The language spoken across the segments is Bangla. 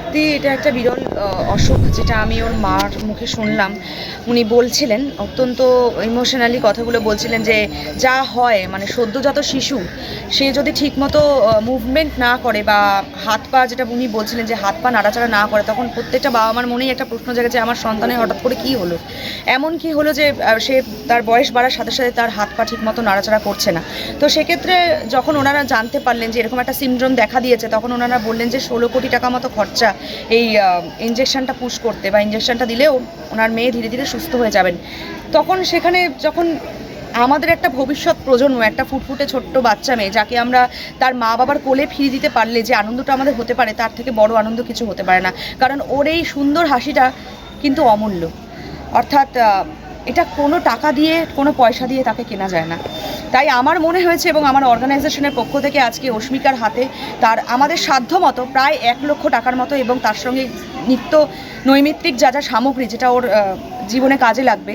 সত্যি এটা একটা বিরল অসুখ যেটা আমি ওর মার মুখে শুনলাম। উনি বলছিলেন, অত্যন্ত ইমোশনালি কথাগুলো বলছিলেন যে যা হয় মানে সদ্যজাত শিশু, সে যদি ঠিকমতো মুভমেন্ট না করে বা হাত পা যেটা উনি বলছিলেন যে হাত পা নাড়াচাড়া না করে, তখন প্রত্যেকটা বাবা মার মনেই একটা প্রশ্ন জাগে যে আমার সন্তানের হঠাৎ করে কী হলো? এমন কি হলো যে সে তার বয়স বাড়ার সাথে সাথে তার হাত পা ঠিকমতো নাড়াচাড়া করছে না। তো সেক্ষেত্রে যখন ওনারা জানতে পারলেন যে এরকম একটা সিমড্রোম দেখা দিয়েছে, তখন ওনারা বললেন যে ষোলো কোটি টাকা মতো খরচা এই ইঞ্জেকশনটা পুশ করতে বা ইঞ্জেকশনটা দিলেও ওনার মেয়ে ধীরে ধীরে সুস্থ হয়ে যাবেন। তখন সেখানে যখন আমাদের একটা ভবিষ্যৎ প্রজন্ম, একটা ফুটফুটে ছোট্ট বাচ্চা মেয়ে, যাকে আমরা তার মা বাবার কোলে ফিরিয়ে দিতে পারলে যে আনন্দটা আমাদের হতে পারে, তার থেকে বড় আনন্দ কিছু হতে পারে না। কারণ ওর এই সুন্দর হাসিটা কিন্তু অমূল্য। অর্থাৎ এটা কোনো টাকা দিয়ে, কোনো পয়সা দিয়ে তাকে কেনা যায় না। তাই আমার মনে হয়েছে এবং আমার অর্গানাইজেশনের পক্ষ থেকে আজকে অস্মিকার হাতে তার আমাদের সাধ্য মতো প্রায় এক লক্ষ টাকার মতো এবং তার সঙ্গে নিত্য নৈমিত্তিক যা যা সামগ্রী যেটা ওর জীবনে কাজে লাগবে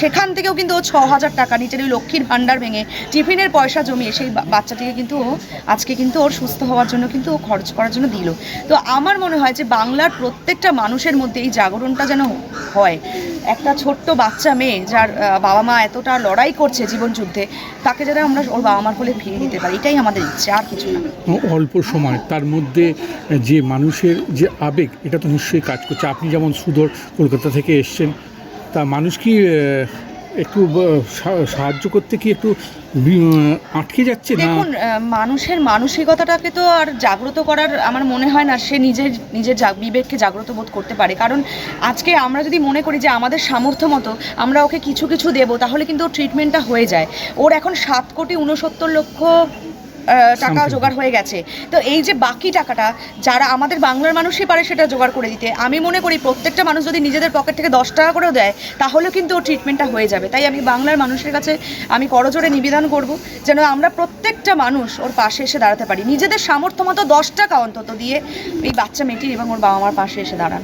সেখান থেকেও কিন্তু ও ছ হাজার টাকা নিজের ওই লক্ষ্মীর ভাণ্ডার ভেঙে টিফিনের পয়সা জমিয়ে সেই বাচ্চাটিকে কিন্তু ও আজকে কিন্তু ওর সুস্থ হওয়ার জন্য কিন্তু ও খরচ করার জন্য দিল। তো আমার মনে হয় যে বাংলার প্রত্যেকটা মানুষের মধ্যে এই জাগরণটা যেন হয়। একটা ছোট্ট বাচ্চা মেয়ে যার বাবা মা এতটা লড়াই করছে জীবন যুদ্ধে, তাকে যেন আমরা ওর বাবা মার কোলে ফিরিয়ে দিতে পারি, এটাই আমাদের ইচ্ছে, আর কিছু না। অল্প সময়, তার মধ্যে যে মানুষের যে আবেগ, এটা তো নিশ্চয়ই কাজ করছে। আপনি যেমন সুদর কলকাতা থেকে এসছেন তা মানুষ কি একটু সাহায্য করতে কি একটু আটকে যাচ্ছে দেখুন মানুষের মানসিকতাটাকে তো আর জাগ্রত করার আমার মনে হয় না সে নিজের নিজের বিবেককে জাগ্রত বোধ করতে পারে। কারণ আজকে আমরা যদি মনে করি যে আমাদের সামর্থ্য মতো আমরা ওকে কিছু কিছু দেব, তাহলে কিন্তু ট্রিটমেন্টটা হয়ে যায়। ওর এখন সাত কোটি উনসত্তর লক্ষ টাকা জোগাড় হয়ে গেছে। তো এই যে বাকি টাকাটা যারা আমাদের বাংলার মানুষই পারে সেটা জোগাড় করে দিতে আমি মনে করি প্রত্যেকটা মানুষ যদি নিজেদের পকেট থেকে দশ টাকা করেও দেয় তাহলেও কিন্তু ওর ট্রিটমেন্টটা হয়ে যাবে। তাই আমি বাংলার মানুষের কাছে আমি করজোরে নিবেদন করব যেন আমরা প্রত্যেকটা মানুষ ওর পাশে এসে দাঁড়াতে পারি। নিজেদের সামর্থ্য মতো দশ টাকা অন্তত দিয়ে এই বাচ্চা মেয়েটির এবং ওর বাবা মার পাশে এসে দাঁড়ান।